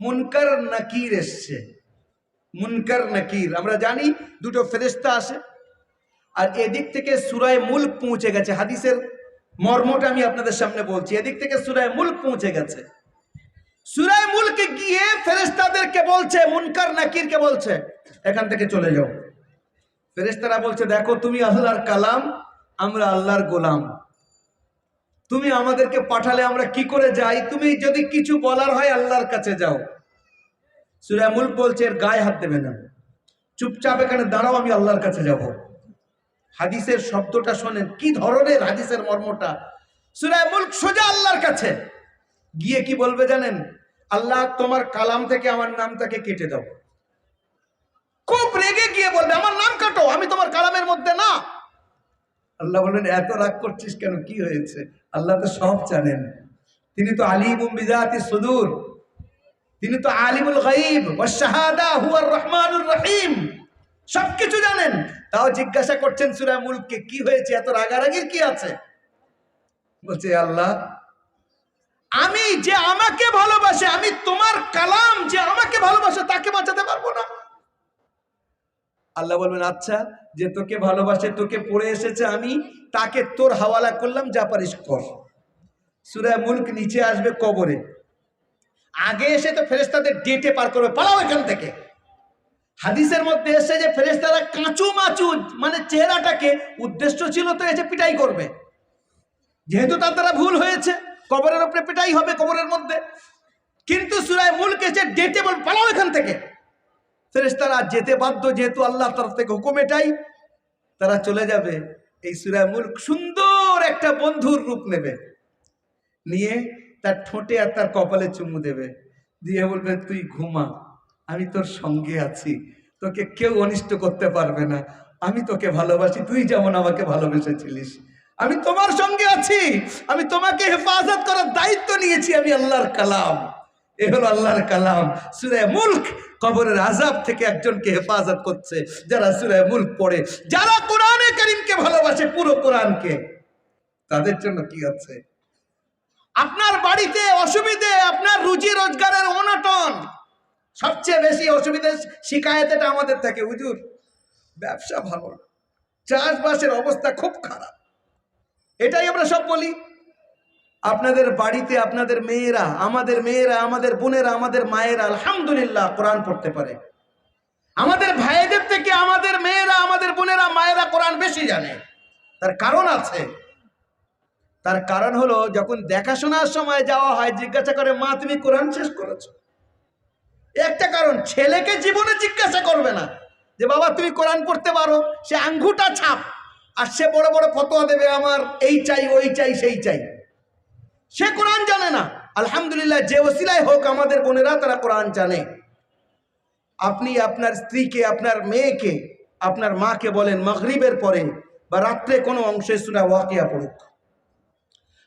মুনকার নাকির এসছে। মুনকার নাকির। আমরা জানি দুটো ফেরেস্তা আসে আর এদিক থেকে সুরায় মুল্ক পৌঁছে গেছে। হাদিসের মর্মটা আমি আপনাদের সামনে বলছি। এদিক থেকে সুরায় মুল্ক পৌঁছে গেছে। সুরায় মুল্কে গিয়ে ফেরেস্তাদেরকে বলছে, মুনকার নাকিরকে বলছে, এখান থেকে চলে যাও। ফেরেস্তারা বলছে, দেখো, তুমি আল্লাহর কালাম, আমরা আল্লাহর গোলাম। তুমি আমাদেরকে পাঠালে আমরা কি করে যাই? তুমি যদি কিছু বলার হয় আল্লাহর কাছে যাও। সুরায় মুল্ক বলছে, এর গায়ে হাত দেবে না। চুপচাপ এখানে দাঁড়াও, আমি আল্লাহর কাছে যাব। হাদিসের শব্দটা শোনেন। কি ধরনের হাদিসের মর্মটা? সুরায় সোজা আল্লাহর কাছে। গিয়ে কি বলবে জানেন? আল্লাহ, তোমার কালাম থেকে আমার নামটাকে কেটে দাও। খুব রেগে গিয়ে বলবে, আমার নাম কাটো, আমি তোমার কালামের মধ্যে না। আল্লাহ বলবেন এত রাগ করছিস কেন? কি হয়েছে? আল্লাহ তো সব জানেন। তিনি তো আলিমুম বিজাতি সুদূর। তিনি তো আলিমুল গাইব ওয়াশাহাদা হুয়ার রহিম। সবকিছু জানেন। তাও জিজ্ঞাসা করছেন সূরা মুলককে কি হয়েছে? এত রাগারাগির কি আছে? বলছে, আল্লাহ, আমি যে আমাকে ভালোবাসে, আমি তোমার কালাম যে আমাকে ভালোবাসে তাকে বাঁচাতে পারব না আল্লাহ বলবেন আচ্ছা যে তোকে ভালোবাসে, তোকে পড়ে এসেছে আমি, তাকে তোর হাওয়ালা করলাম, যা পারিস কর। সুরায় মুল্ক নিচে আসবে কবরে। আগে এসে তো ফেরেস্তাদের ডেটে পার করবে, পালাও এখান থেকে। হাদিসের মধ্যে এসে যে ফেরেস্তারা কাঁচু মাচু মানে চেহারাটাকে উদ্দেশ্য ছিল তো এসে পিটাই করবে। যেহেতু তার দ্বারা ভুল হয়েছে, কবরের উপরে পিটাই হবে কবরের মধ্যে। কিন্তু সুরায় মুল্ক এসে ডেটে বল পালাও এখান থেকে। ফেরেস্তারা যেতে বাধ্য, যেহেতু আল্লাহ তরফ থেকে হুকুম এটাই, তারা চলে যাবে। এই সুরায় মুল্ক সুন্দর একটা বন্ধুর রূপ নেবে। নিয়ে তার ঠোঁটে আর তার কপালে চুমু দেবে। দিয়ে বলবে, তুই ঘুমা, আমি তোর সঙ্গে আছি। তোকে কেউ অনিষ্ট করতে পারবে না। আমি তোকে ভালোবাসি, তুই যেমন আমাকে ভালোবেসেছিলিস। আমি তোমার সঙ্গে আছি। আমি তোমাকে হেফাজত করার দায়িত্ব নিয়েছি, আমি আল্লাহর কালাম। এ হলো আল্লাহর কালাম। সুরে মুল্ক কবরের আজাব থেকে একজনকে হেফাজত করছে, যারা সুরে মুল্ক পড়ে। যারা কোরআনে করিমকে ভালোবাসে, পুরো কোরআনকে। তাদের জন্য কি আছে? আপনার বাড়িতে অসুবিধে, আপনার রুজি রোজগারের অনটন। সবচেয়ে বেশি অসুবিধে শিকায়ত এটা আমাদের থাকে, হুজুর। ব্যবসা ভালো না। চাষবাসের অবস্থা খুব খারাপ। এটাই আমরা সব বলি। আপনাদের বাড়িতে আপনাদের মেয়েরা, আমাদের মেয়েরা, আমাদের বোনেরা, আমাদের মায়েরা আলহামদুলিল্লাহ কোরআন পড়তে পারে। আমাদের ভাইদের থেকে আমাদের মেয়েরা, আমাদের বোনেরা, মায়েরা কোরআন বেশি জানে। তার কারণ আছে। তার কারণ হলো, যখন দেখাশোনার সময় যাওয়া হয়, জিজ্ঞাসা করে, মা, তুমি কোরআন শেষ করেছ? একটা কারণ, ছেলেকে জীবনে জিজ্ঞাসা করবে না। যে, বাবা, তুমি কোরআন পড়তে পারো? সে আঙ্গুটা ছাপ, আর সে বড় বড় ফতোয়া দেবে, আমার এই চাই, ওই চাই, সেই চাই। সে কোরআন জানে না। আলহামদুলিল্লাহ, যে ওসিলায় হোক আমাদের বোনেরা, তারা কোরআন জানে। আপনি আপনার স্ত্রীকে, আপনার মেয়েকে, আপনার মাকে বলেন, মাগরিবের পরে বা রাত্রে কোনো অংশে সুরা ওয়াকিয়া পড়ুক।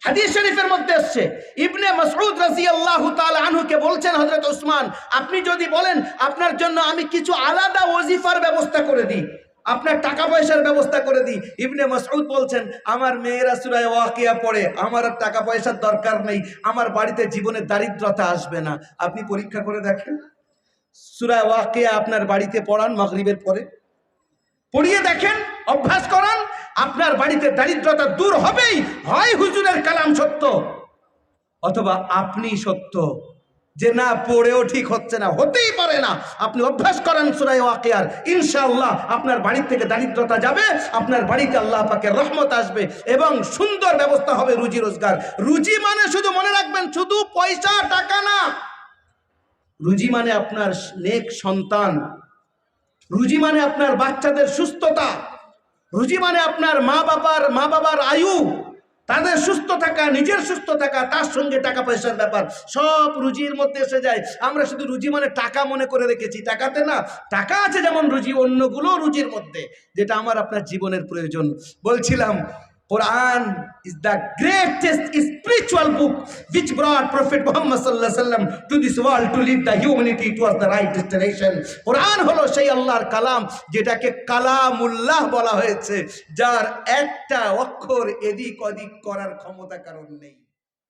হাদিস শরীফের মধ্যে এসছে ইবনে মাসউদ রাদিয়াল্লাহু তাআলা আনহুকে বলছেন, হযরত ওসমান, আপনি যদি বলেন, আপনার জন্য আমি কিছু আলাদা ওজিফার ব্যবস্থা করে দিই। আপনার টাকা পয়সার ব্যবস্থা করে দিই। ইবনে মাসউদ বলছেন, আমার মেয়েরা সুরায় ওয়াকিয়া পড়ে, আমার আর টাকা পয়সার দরকার নেই, আমার বাড়িতে জীবনে দারিদ্রতা আসবে না। আপনি পরীক্ষা করে দেখেন। সুরায় ওয়াকিয়া আপনার বাড়িতে পড়ান মাগরিবের পরে। পড়িয়ে দেখেন, অভ্যাস করান, আপনার বাড়িতে দারিদ্রতা দূর হবেই, হয় হুজুরের কালাম সত্য, অথবা আপনি সত্য। যে না পড়েও ঠিক হচ্ছে না, হতেই পারে না। আপনি অভ্যাস করেন সুরাই ওয়াকিয়ার। ইনশাআল্লাহ আপনার বাড়ি থেকে দারিদ্রতা যাবে, আপনার বাড়িতে আল্লাহ পাকের রহমত আসবে এবং সুন্দর ব্যবস্থা হবে রুজি রোজগার। রুজি মানে শুধু মনে রাখবেন, শুধু পয়সা, টাকা না। রুজি মানে আপনার নেক সন্তান। রুজি মানে আপনার বাচ্চাদের সুস্থতা। রুজি মানে আপনার মা বাবার মা বাবার আয়ু। তাদের সুস্থ থাকা, নিজের সুস্থ থাকা, তার সঙ্গে টাকা পয়সার ব্যাপার, সব রুজির মধ্যে এসে যায়। আমরা শুধু রুজি মানে টাকা মনে করে রেখেছি, টাকাতে না, টাকা আছে যেমন রুজি, অন্যগুলো রুজির মধ্যে, যেটা আমার আপনার জীবনের প্রয়োজন। বলছিলাম কোরআন is the greatest spiritual book which brought Prophet Muhammad wasallam to this world to lead the humanity towards the right destination. কোরআন হলো সেই আল্লাহর কালাম যেটাকে কালামুল্লাহ বলা হয়েছে যার একটা অক্ষর এদিক ওদিক করার ক্ষমতা কারণ নেই